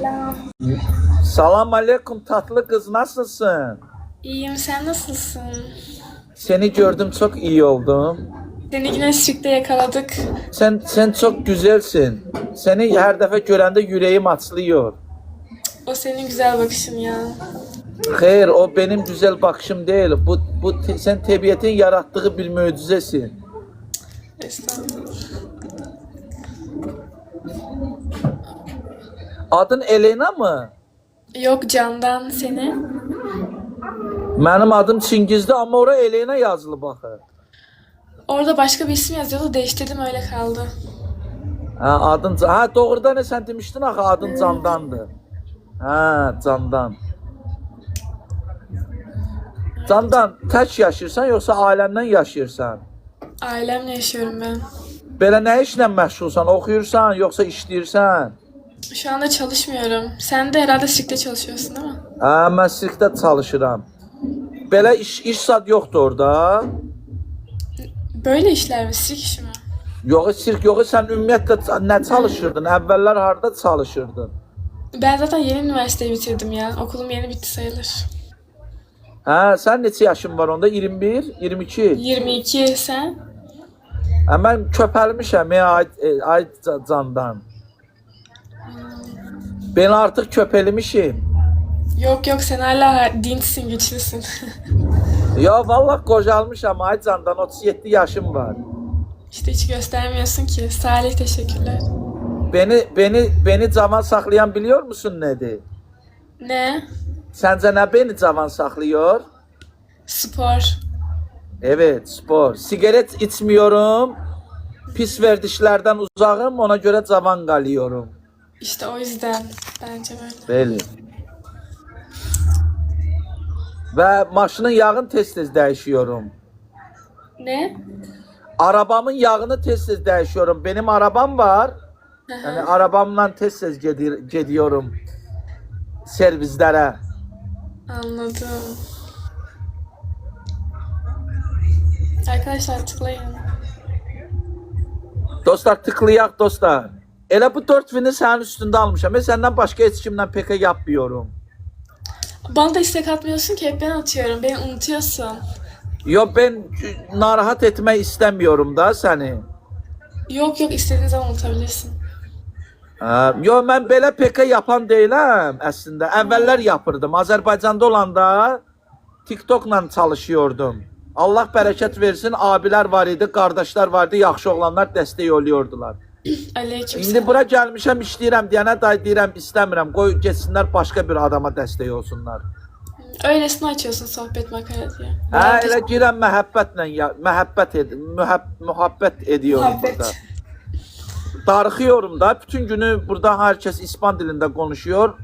Selam. Salam aleyküm tatlı kız nasılsın? İyiyim sen nasılsın? Seni gördüm çok iyi oldum. Seni yine Sirk'te yakaladık. Sen sen çok güzelsin. Seni her defa görende yüreğim açlıyor. O senin güzel bakışın ya. Hayır o benim güzel bakışım değil. Bu bu te- sen tabiatın yarattığı bir mucizesin. Estağfurullah. Adın Elena mı? Yok Candan seni. Benim adım Çingiz'di ama oraya Elena yazılı bakın. Orada başka bir isim yazıyordu değiştirdim öyle kaldı. Ha adın ha doğrudan ne sen demiştin axı adın Candandı. Ha Candan. Candan tək yaşayırsan yoxsa ailəndən yaşayırsan? Ailemle yaşıyorum ben. Belə nə işlə məşğulsan? Oxuyursan yoxsa işləyirsən? Şu anda çalışmıyorum. Sen de herhalde Sirk'te çalışıyorsun değil mi? Ha, mən sirkdə çalışıram. Belə iş iş zad yoxdur orada. Böyle işler mi? Sirk işi mi? Yox, sirk yox, sən ümumiyyətlə nə çalışırdın? Əvvəllər harda çalışırdın? Ben zaten yeni üniversiteyi bitirdim ya. Okulum yeni bitti sayılır. Hə, sən neçə yaşın var onda? 21, 22. 22 sen? Hə, mən köpəlmişəm ya ay, e, ay ca- candan. Ben artıq köpəlmişim. Yok yok sen hala dinçsin, güçlüsün. Ya vallahi qocalmışam ay candan 37 yaşım var. işte hiç göstermiyorsun ki. Salih teşekkürler. Beni beni beni cavan saxlayan biliyor musun nədir? Ne? Səncə nə beni cavan saxlıyor? Spor. Evet, spor. Sigaret içmiyorum. Pis verdişlerden uzağım, ona göre cavan kalıyorum. İşte o yüzden bence böyle. Belli. Ve maşının yağını tez-tez değişiyorum. Ne? Arabamın yağını tez-tez değişiyorum. Benim arabam var. Yani arabamla tez-tez gedi- gidiyorum servislere. Anladım. Arkadaşlar tıklayın. Dostlar tıklayaq dostlar. Elə bu 4000-i sənin üstündə almışam. Ben senden başka kimlə pek yapmıyorum. Bana da istek atmıyorsun ki hep ben atıyorum. Beni unutuyorsun. Yo ben narahat etmek istemiyorum da seni. Yok yok istediğin zaman unutabilirsin. Ha, yo mən belə PK yapan deyiləm əslində. Əvvəllər yapırdım. Azərbaycanda olanda TikTokla çalışıyordum. Allah bərəkət versin. Abilər var idi, qardaşlar var idi, yaxşı oğlanlar dəstək oluyordular. Aleyküm İndi bura gəlmişəm, işləyirəm deyənə day deyirəm, istəmirəm. Qoy getsinlər başqa bir adama dəstək olsunlar. Öylesine açıyorsun sohbet makara diye. Hə, Ben elə girəm məhəbbətlə, ya, məhəbbət ed, mühəb, mühabbət ediyorum Muhabbet. burada. Darıxıyorum da, bütün günü burada herkes İspan dilində konuşuyor.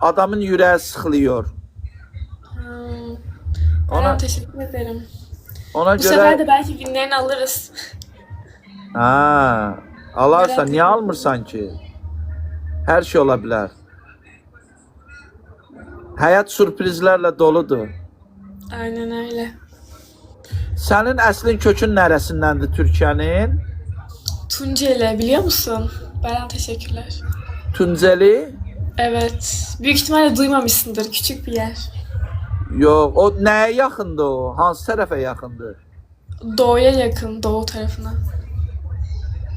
Adamın yüreği sıxılıyor. Hmm. Ona Ona... teşekkür ederim. ona Bu sefer de belki günlerini alırız. ha, alarsan niye almırsan ki? Her şey ola bilər. Həyat sürprizlərlə doludur. Aynen öyle. Sənin əslin kökün nərəsindəndir Türkiyənin? Tunceli biliyor musun? Beren teşekkürler. Tunceli? Evet. Büyük ihtimalle duymamışsındır. Küçük bir yer. Yox, o nəyə yaxındır o? Hansı tərəfə yaxındır? Doğuya yakın. Doğu tarafına.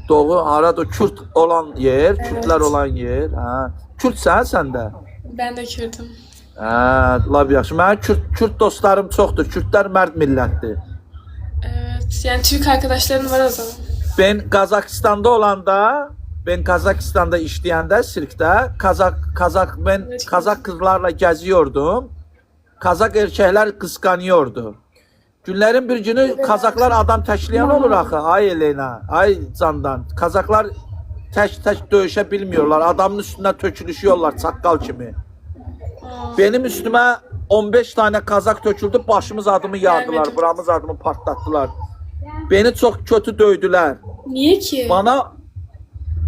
Doğu harada Kürt olan yer, Evet. Kürtlər olan yer. Hə. Kürdsən sən də? Ben de Kürdüm. Hə, lab yaxşı. Mənim Kürt Kürt dostlarım çoxdur. Kürtlər mərd millətdir. Evet. Yani Türk arkadaşların var o zaman. Ben Kazakistanda olanda, ben Kazakistan'da işləyəndə sirkdə Kazak Kazak ben. Kazak kızlarla geziyordum. Kazak erkekler kıskanıyordu. Günlerin bir günü Kazaklar adam təşləyən olur axı. Ay Elena, ay Candan. Kazaklar tək tək döyüşə bilmiyorlar. Adamın üstündən tökülüşüyorlar çaqqal kimi. Benim üstüme 15 tane kazak töküldü. Başımız adımı yardılar. Buramız adımı patlattılar. Beni çok kötü dövdüler. Niye ki? Bana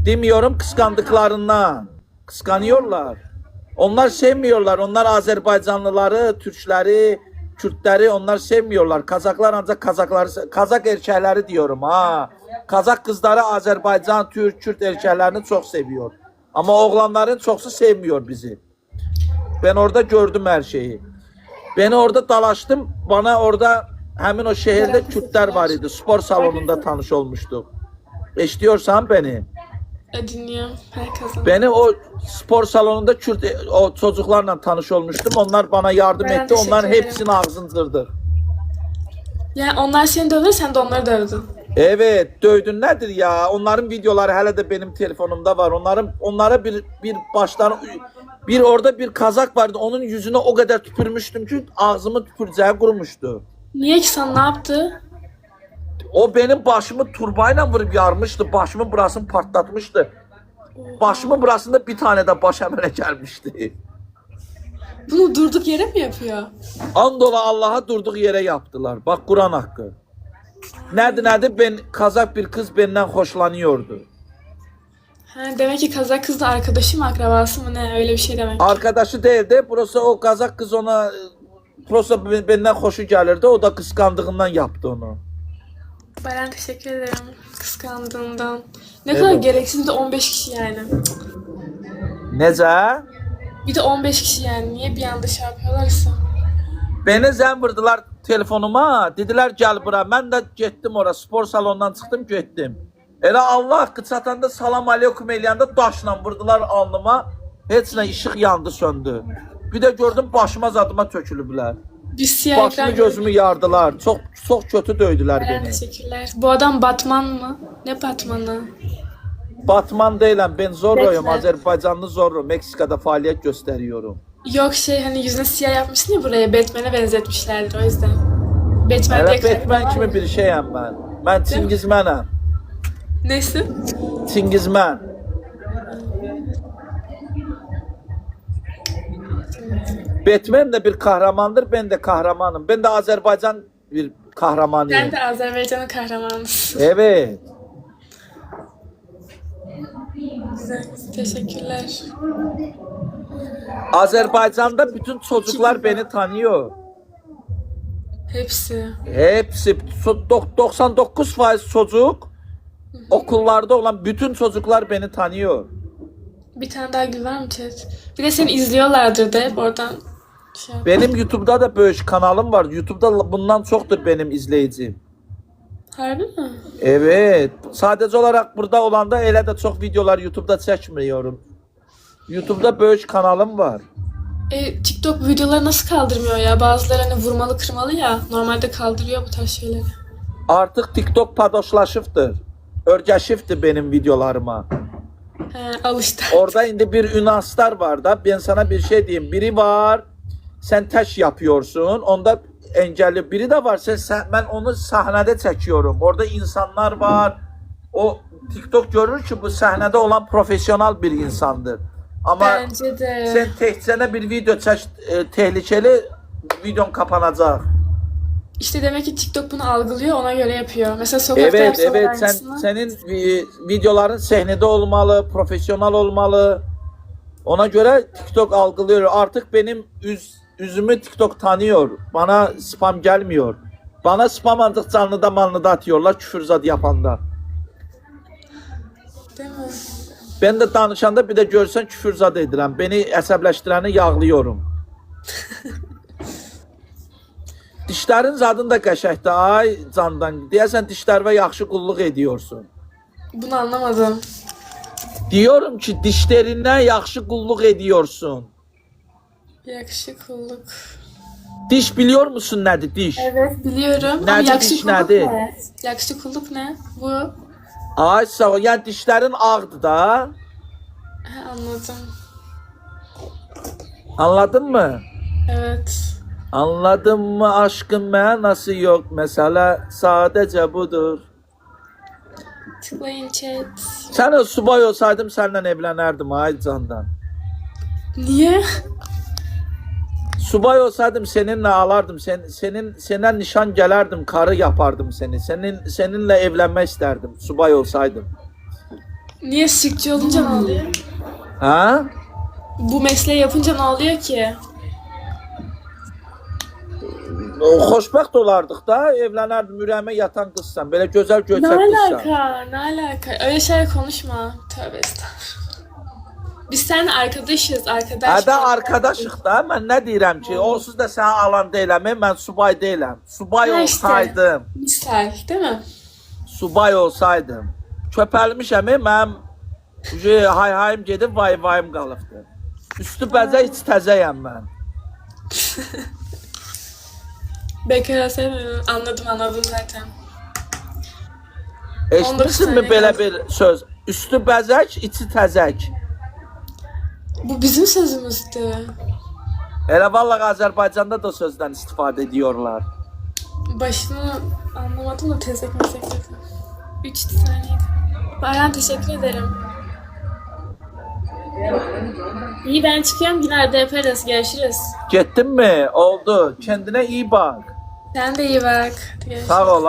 demiyorum kıskandıklarından. Kıskanıyorlar. Onlar sevmiyorlar. Onlar Azerbaycanlıları, Türkleri, Kürtleri onlar sevmiyorlar. Kazaklar ancak Kazakları, Kazak erkekleri diyorum ha. Kazak kızları Azerbaycan, Türk, Kürt erkeklerini çok seviyor. Ama oğlanların çoxu sevmiyor bizi. Ben orada gördüm her şeyi. Beni orada dalaştım. Bana orada hemen o şehirde Kürtler var idi. Spor salonunda tanış olmuştuk. Eşliyorsan beni. E. Herkesin. Beni o spor salonunda Kürt o çocuklarla tanış olmuştum. Onlar bana yardım Ben etti. Onların ederim. hepsini ağzını kırdı. Yani onlar seni dövdü, sen de onları dövdün. Evet, döydün nedir ya? Onların videoları hele de benim telefonumda var. Onların onlara bir bir baştan bir orada bir kazak vardı. Onun yüzüne o kadar tükürmüştüm ki ağzımı tüküreceği kurumuştu. Niye ki sen ne yaptı? O benim başımı turbayla vurup yarmıştı. Başımın burasını patlatmıştı. Başımın burasında bir tane de baş emele gelmişti. Bunu durduk yere mi yapıyor? Andola Allah'a durduk yere yaptılar. Bak Kur'an hakkı. Nerede nerede ben kazak bir kız benden hoşlanıyordu. Ha, demek ki kazak kız da arkadaşı mı, akrabası mı ne? Öyle bir şey demek. Arkadaşı değildi. Burası o kazak kız ona Prosta benden hoşu gelirdi. O da kıskandığından yaptı onu. Beren teşekkür ederim kıskandığından. Ne Evet. kadar gereksiz bir de 15 kişi yani. Nece? Bir de 15 kişi yani. Niye bir anda şey yapıyorlarsa? Beni zən vurdular telefonuma. Dediler gel bura. Ben de gittim ora. Spor salonundan çıktım gittim. Elə Allah haqqı çatanda salam aleykum eləyəndə daşla vurdular alnıma. Heç nə işıq yandı söndü. Bir de gördüm başıma zadıma tökülüblər. Biz siyah Başımı ekran gözümü yardılar. Çok çok kötü döydüler beni. teşekkürler. Bu adam Batman mı? Ne Batman'ı? Batman değilim. Ben Zorro'yum. Bekle. Azerbaycanlı Zorro. Meksika'da faaliyet gösteriyorum. Yok şey hani yüzüne siyah yapmışsın ya buraya. Batman'e benzetmişlerdir o yüzden. Batman diye Evet, karakter Batman var kimi ya. bir şeyim ben. Ben Çingizmen'im. Neyse. Çingizmen. Batman de bir kahramandır, ben de kahramanım. Ben de Azerbaycan bir kahramanıyım. Sen de Azerbaycan'ın kahramanısın. Evet. Güzel. Teşekkürler. Azerbaycan'da bütün çocuklar beni tanıyor. Hepsi. Hepsi so- dok- 99% çocuk okullarda olan bütün çocuklar beni tanıyor. Bir tane daha gül var mı chat? Bir de seni izliyorlardır da hep oradan şey yap. Benim YouTube'da da böyle kanalım var. YouTube'da bundan çoktur benim izleyicim. Harbi mi? Evet. Sadece olarak burada olanda elə də çox videolar YouTube'da çəkmiyorum. YouTube'da böyük kanalım var. E, TikTok bu videoları nasıl kaldırmıyor ya? Bazıları hani vurmalı kırmalı ya. Normalde kaldırıyor bu tarz şeyleri. Artıq TikTok padoşlaşıbdır. Örgəşibdir benim videolarıma. He, al işte. Orada indi bir ünaslar var da ben sana bir şey diyeyim. Biri var sen tək yapıyorsun. Onda engelli biri de var. Sen, sen- ben onu sahnede çekiyorum. Orada insanlar var. O TikTok görür ki bu sahnede olan profesyonel bir insandır. Ama Bence de. sen tekçene bir video çək e, tehlikeli videon kapanacak. İşte demek ki TikTok bunu algılıyor ona göre yapıyor. Mesela sokakta Evet yapsalar evet sen aynısını. senin e, videoların sahnede olmalı, profesyonel olmalı. Ona göre TikTok algılıyor. Artık benim üz, yüzümü TikTok tanıyor. Bana spam gelmiyor. Bana spam ancak canlıda manlıda atıyorlar küfürzat yapanda. Değil mi? Ben de danışanda bir de görsən küfürzat edirəm. Beni əsəbləşdirəni yağlıyorum. Dişlərin zadın da qəşəkdir ay candan. Deyəsən dişlərimə yaxşı qulluq ediyorsun. Bunu anlamadım. Diyorum ki dişlerinden yaxşı qulluq ediyorsun. Yakışıklılık. Diş biliyor musun nedir diş? Evet biliyorum. Ama Nerede diş, yakışıklılık nerede? ne? Yakışıklılık ne? Bu. Ay sağ ol. Yani dişlerin ağdı da. He, anladım. Anladın mı? Evet. Anladın mı aşkın mənası yok. Mesela sadece budur. Tıklayın chat. Sen o subay olsaydım senden evlenirdim ay candan. Niye? Subay olsaydım seninle ağlardım. Sen, senin senden nişan gelerdim, karı yapardım seni. Senin seninle evlenmek isterdim. Subay olsaydım. Niye sirkçi olunca ne oluyor? Ha? Bu mesleği yapınca ne oluyor ki? Xoşbəxt olardıq da, evlənərdim, ürəyimə yatan qızsan, belə gözəl göçək qızsan. alaka? Ne alaka? Öyle şeyler konuşma. Tövbe estağfurullah. Biz seninle arkadaşız, arkadaş. Hədə arkadaşıq da, mən nə deyirəm ki, onsuz da səni alan deyiləm, mən subay deyiləm. Subay Ha, işte. olsaydım, Misal, değil mi? subay olsaydım, köpəlmişəm, mənim uje hay hayım gedib vay vayım qalıbdı. Üstü bəzək, iç təzəyəm mən. Bekara sevmiyorum. Anladım anladım zaten. Saniyə belə qaldı. bir söz? Üstü bəzək, içi təzək. Bu bizim sözümüzdü. Elə vallahi Azərbaycanda da sözdən istifadə ediyorlar. Başını anlamadım da tezek mesek dedim. Üç saniyeydi. Bayan teşekkür ederim. İyi ben çıkıyorum yine de yaparız. Görüşürüz. Getdinmi? Oldu. Kendine iyi bak. Sen de iyi bak. Görüşürüz. Sağ ol.